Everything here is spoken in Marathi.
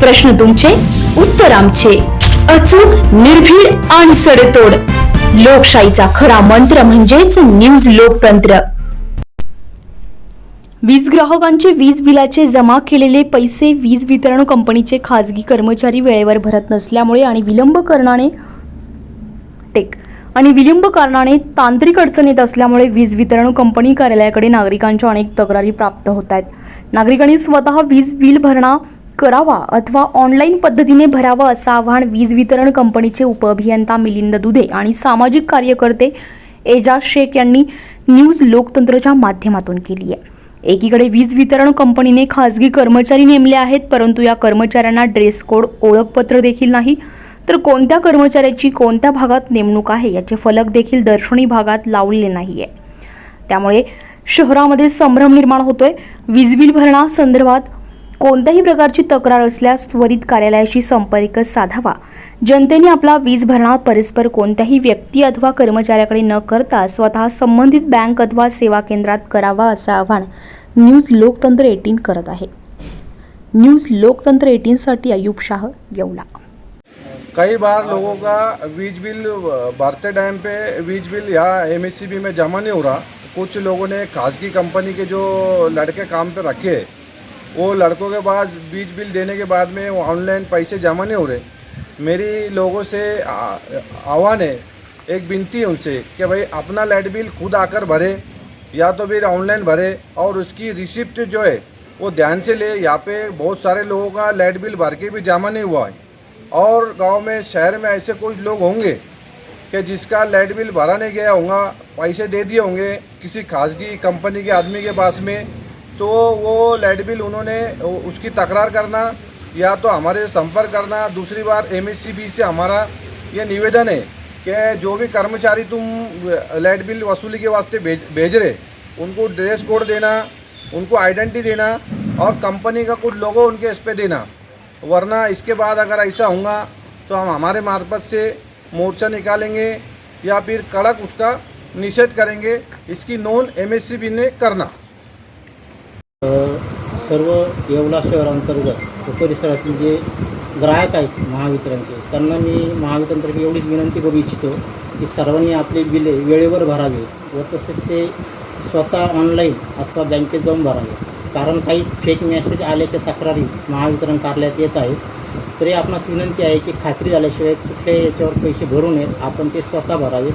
प्रश्न तुमचे उत्तर आमचे. अचूक निर्भीड आणि सडेतोड. लोकशाहीचा खरा मंत्र म्हणजेच न्यूज लोकतंत्र. वीज ग्राहकांचे वीज बिलाचे जमा केलेले पैसे वीज वितरण कंपनीचे खाजगी कर्मचारी वेळेवर भरत नसल्यामुळे आणि विलंब करणाने टेक. आणि विलंब कारणाने तांत्रिक अडचण येत असल्यामुळे वीज वितरण कंपनी कार्यालयाकडे नागरिकांच्या अनेक तक्रारी प्राप्त होत आहेत. नागरिकांनी स्वतः वीज बिल भरणा करावा अथवा ऑनलाईन पद्धतीने भरावा असं आव्हान वीज वितरण कंपनीचे उपअभियंता मिलिंद दुधे आणि सामाजिक कार्यकर्ते एजाज शेख यांनी न्यूज लोकतंत्रच्या माध्यमातून केली आहे. एकीकडे वीज वितरण कंपनीने खासगी कर्मचारी नेमले आहेत परंतु या कर्मचाऱ्यांना ड्रेस कोड ओळखपत्र देखील नाही. तर कोणत्या कर्मचाऱ्याची कोणत्या भागात नेमणूक आहे याचे फलक देखील दर्शनी भागात लावलेले नाही आहे त्यामुळे शहरामध्ये संभ्रम निर्माण होतोय. वीज बिल भरणा संदर्भात कोणत्याही प्रकारची तक्रार असल्यास त्वरित कार्यालयाशी संपर्क साधावा. जनतेने आपला वीज भरणा परस्पर कोणत्याही व्यक्ती अथवा कर्मचाऱ्याकडे न करता स्वतः संबंधित बँक अथवा सेवा केंद्रात करावा असं आवाहन न्यूज लोकतंत्र एटीन करत आहे. न्यूज लोकतंत्र एटीनसाठी अयूब शाह येवला. कई बार लोगों का वीज बिल भरते टाइम पे वीज बिल यहाँ एम में जमा नहीं हो रहा। कुछ लोगों ने खासगी कंपनी के जो लड़के काम पे रखे हैं वो लड़कों के पास बीज बिल देने के बाद में वो ऑनलाइन पैसे जमा नहीं हो रहे। मेरी लोगों से आह्वान है एक विनती है उनसे कि भाई अपना लाइट बिल खुद आकर भरे, या तो फिर ऑनलाइन भरे और उसकी रिसिप्ट जो है वो ध्यान से ले। यहाँ पे बहुत सारे लोगों का लाइट बिल भर के भी जमा नहीं हुआ है। और गाँव में, शहर में ऐसे कुछ लोग होंगे कि जिसका लाइट बिल भरा नहीं गया होगा, पैसे दे दिए होंगे किसी खासगी कंपनी के आदमी के पास में तो वो लाइट बिल उन्होंने उसकी तकरार करना, या तो हमारे संपर्क करना, दूसरी बार एम से हमारा ये निवेदन है कि जो भी कर्मचारी तुम लाइट बिल वसूली के वास्ते भेज भेज रहे, उनको ड्रेस कोड देना, उनको आइडेंटिटी देना, और कंपनी का कुछ लोगो उनके इस पर देना। वरना इसके बाद अगर ऐसा होगा तो हम हमारे मार्फत से मोर्चा निकालेंगे, या फिर कड़क उसका निषेध करेंगे, इसकी नोंद एम ने करना। सर्व येवला शहरांतर्गत व परिसरातील जे ग्राहक आहेत महावितरणचे त्यांना मी महावितरणतर्फे एवढीच विनंती करू इच्छितो की सर्वांनी आपले बिले वेळेवर भरावे व तसेच ते स्वतः ऑनलाईन अथवा बँकेत जाऊन भरावे. कारण काही फेक मेसेज आल्याच्या तक्रारी महावितरण कार्यालयात येत आहेत. तरी आपणास विनंती आहे की खात्री झाल्याशिवाय कुठल्याही याच्यावर पैसे भरू नयेत आपण ते स्वतः भरावे.